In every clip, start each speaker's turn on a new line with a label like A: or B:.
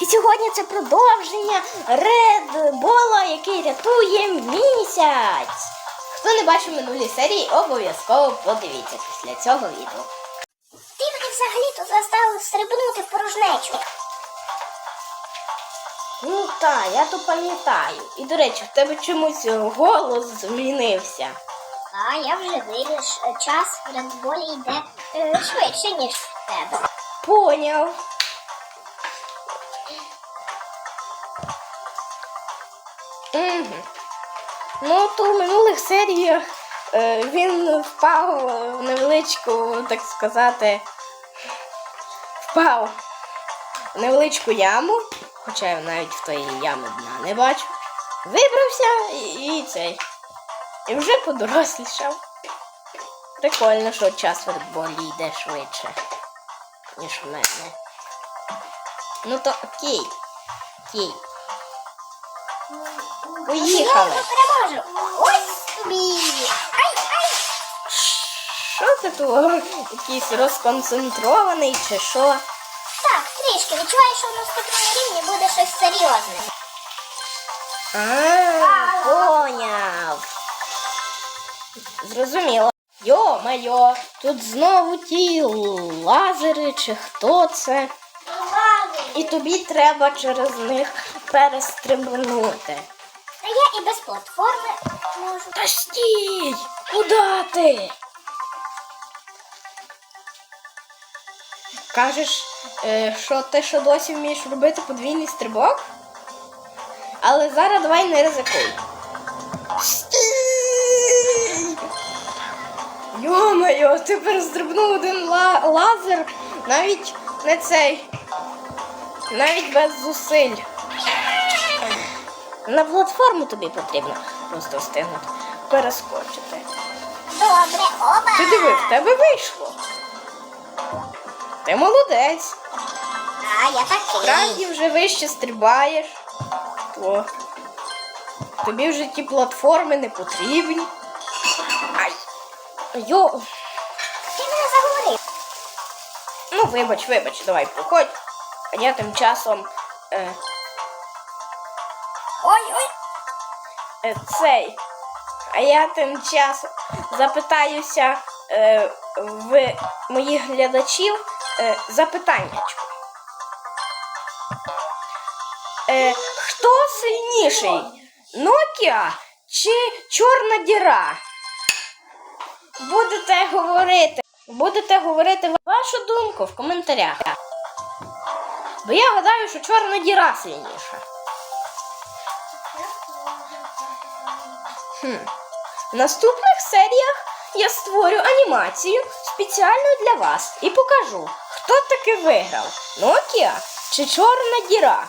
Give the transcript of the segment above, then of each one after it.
A: І сьогодні це продовження Red Бола, який рятує місяць. Хто не бачив минулі серії, обов'язково подивіться після цього відео.
B: Ти мене взагалі тут заставив стрибнути в порожнечу.
A: Ну так, я то пам'ятаю. І до речі, в тебе чомусь голос змінився.
B: А я вже виріш. Час в редболі йде е, швидше, ніж в тебе.
A: Поняв. Угу. Ну, то в минулих серіях е, він впав в невеличку, так сказати, впав в невеличку яму, хоча я навіть в тої ями дна не бачу. Вибрався і, і цей. І вже подорослішав. Прикольно, що час в редболі йде швидше, ніж в мене. Ну то окей. Окей. Поїхали.
B: Я переможу. Ось тобі. Ай, ай.
A: Що ти тут? Якийсь розконцентрований чи що?
B: Так, трішки. Відчуваю, що в наступному рівні буде щось серйозне.
A: А, поняв. Зрозуміло. Йо-майо, тут знову ті лазери чи хто це. І тобі треба через них перестрибнути.
B: Та я і без платформи можу.
A: Та стій! Куда ти? Кажеш, е, що ти що досі вмієш робити подвійний стрибок? Але зараз давай не ризикуй. Стій! Йо-моє, ти перестрибнув один ла- лазер, навіть не цей. Навіть без зусиль. На платформу тобі потрібно просто встигнути перескочити.
B: Добре, оба.
A: Ти диви, в тебе вийшло. Ти молодець.
B: А, я такий.
A: Справді вже вище стрибаєш. То тобі вже ті платформи не потрібні. Ай. Йо.
B: Ти мене заговорив.
A: Ну, вибач, вибач, давай проходь. А я тим часом е, цей. А я тим часом запитаюся е, в моїх глядачів е, запитаннячко. Е, хто сильніший? Nokia чи чорна діра? Будете говорити. Будете говорити вашу думку в коментарях. Бо я гадаю, що чорна діра сильніша. В наступних серіях я створю анімацію спеціально для вас і покажу, хто таки виграв Nokia чи Чорна діра.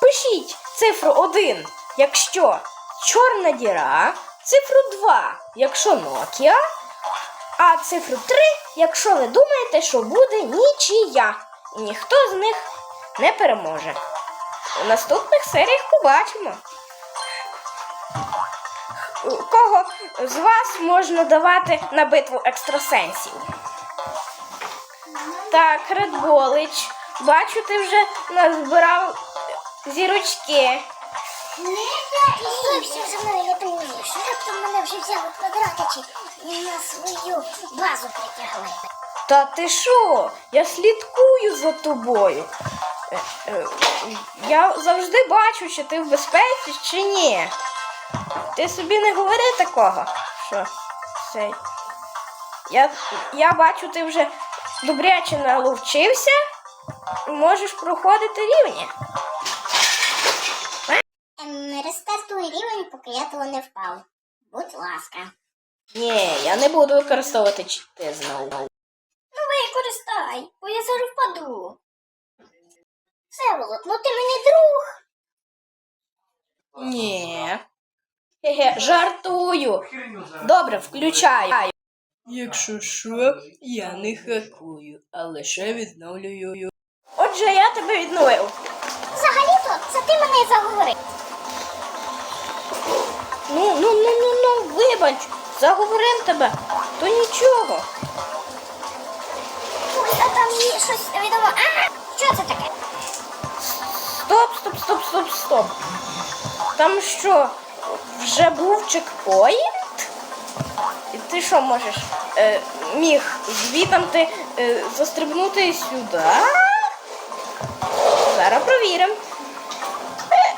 A: Пишіть цифру 1, якщо Чорна діра, цифру 2, якщо Nokia, а цифру 3, якщо ви думаєте, що буде нічия. І ніхто з них не переможе. У наступних серіях побачимо. Кого з вас можна давати на битву екстрасенсів? Так, Редболич, бачу, ти вже назбирав зірочки.
B: Зовсім за мною я думаю, що раптом мене вже взяли квадратичі і на свою базу притягли.
A: Та ти що? Я слідкую за тобою. Е, е, Я завжди бачу, чи ти в безпеці, чи ні. Ти собі не говори такого. Що? Цей. Я, я бачу, ти вже добряче наловчився. Можеш проходити рівні.
B: Ем, Рестартуй рівень, поки я того не впав. Будь ласка.
A: Ні, я не буду використовувати чити знову.
B: Ну використай, бо я зараз впаду. Всеволод, ну ти мені друг.
A: Ні. Хе-хе, жартую. Добре, включаю. Якщо що, я не хакую, а лише відновлюю. Отже, я тебе відновив.
B: Взагалі-то це ти мене заговорив.
A: Ну, ну, ну, ну, ну, вибач, заговорив тебе, то нічого.
B: Ой, а там є щось відомо. А, що це таке?
A: Стоп, стоп, стоп, стоп, стоп. Там що, вже був чекпоінт? І ти що можеш? Е, міг звітом ти е, застрибнути сюди? Зараз провіримо. Е,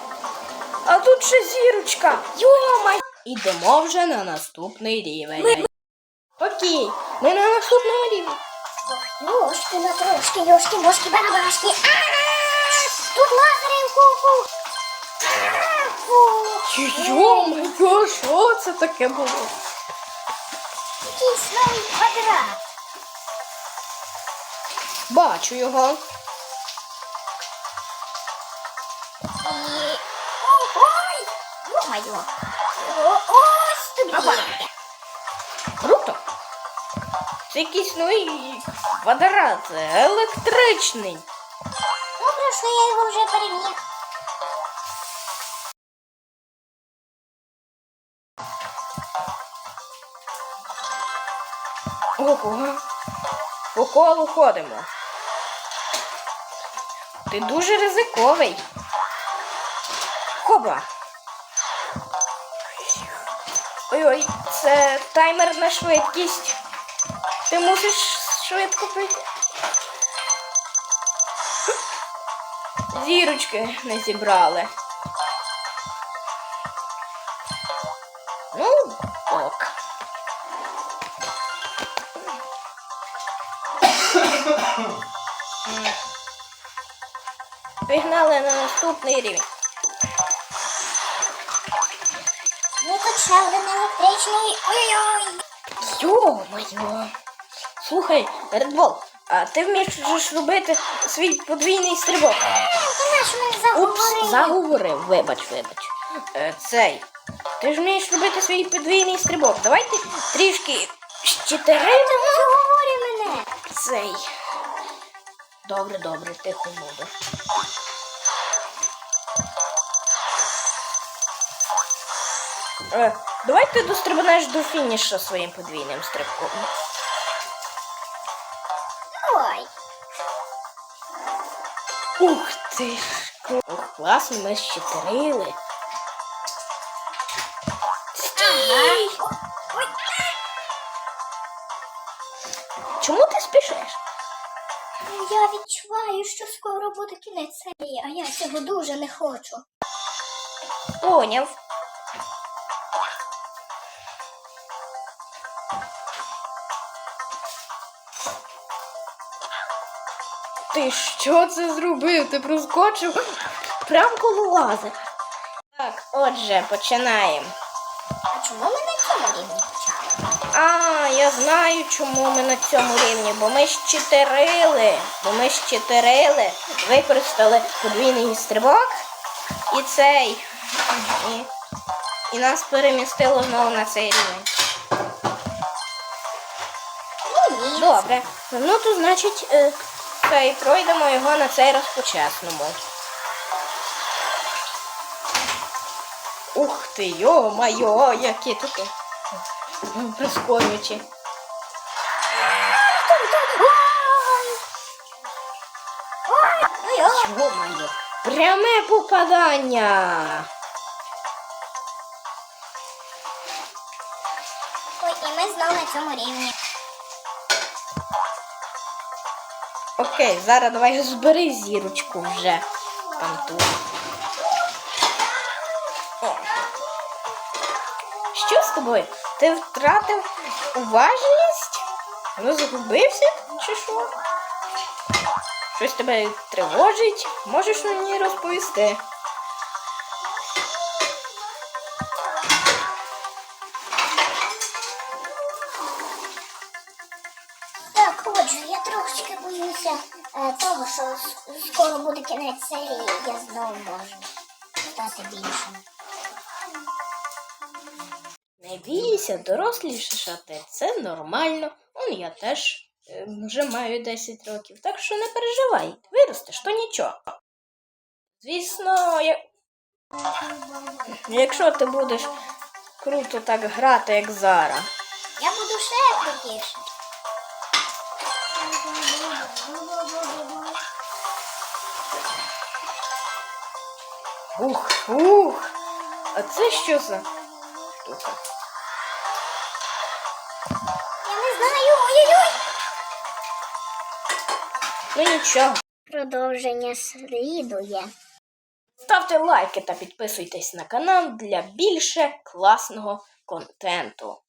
A: а тут ще зірочка. Йома! Ідемо вже на наступний рівень. Окей, ми на наступному рівні.
B: Ёшки на трошки, ёшки, мошки, барабашки. А-а-а! Тут лазери купу.
A: Йо-моє, що це таке було?
B: Якийсь новий квадрат.
A: Бачу його.
B: І... Ой! Ось тобі!
A: Круто. Це якийсь новий квадрат, електричний.
B: Добре, що я його вже переміг.
A: Ого. По колу ходимо. Ти дуже ризиковий. Хоба. Ой-ой, це таймер на швидкість. Ти мусиш швидко прийти. Зірочки не зібрали. Пігнали на наступний рівень.
B: Ну тут ще один електричний. Ой-ой!
A: Йо-моє. Слухай, Редбол, а ти вмієш робити свій подвійний стрибок?
B: Ти
A: Упс,
B: заговорив.
A: вибач, вибач. Е, цей. Ти ж вмієш робити свій подвійний стрибок. Давайте трішки щитаримо
B: Заговорив мене.
A: цей. Добре, добре, тихо буду. Давай ти дострибнеш до фінішу своїм подвійним стрибком.
B: Ой.
A: Ух ти ж. Ох, класно, ми щитрили. Стій! Чому ти спішиш?
B: Я відчуваю, що скоро буде кінець серії, а я цього дуже не хочу.
A: Поняв. Ти що це зробив? Ти проскочив прям коло лази. Так, отже, починаємо.
B: А чому ми на цьому рівні почали?
A: А, я знаю, чому ми на цьому рівні, бо ми щитерили, бо ми щитерили, використали подвійний стрибок і цей. І, і нас перемістило знову на цей рівень.
B: Ну.
A: Добре. Ну то значить, е, цей, пройдемо його на цей раз по-чесному. Ух ти, йо-майо, які тут м, прискорюючі.
B: Ой! Ой! Ой!
A: Йо-майо. Пряме попадання.
B: Ой, і ми знову на цьому рівні.
A: Окей, зараз давай збери зірочку вже. Там тут. Що з тобою? Ти втратив уважність? Розгубився чи що? Щось тебе тривожить? Можеш мені розповісти?
B: Так, отже, я трошечки боюся е, того, що скоро буде кінець серії, я знову можу стати більшим.
A: Не бійся, дорослішати, це нормально. Он я теж е, вже маю 10 років, так що не переживай, виростеш, то нічого. Звісно, я... якщо ти будеш круто так грати, як зараз.
B: Я буду ще крутіше.
A: Ух, ух. А це що за штука?
B: Я не знаю. Ой-ой-ой.
A: Ну нічого.
B: Продовження слідує.
A: Ставте лайки та підписуйтесь на канал для більше класного контенту.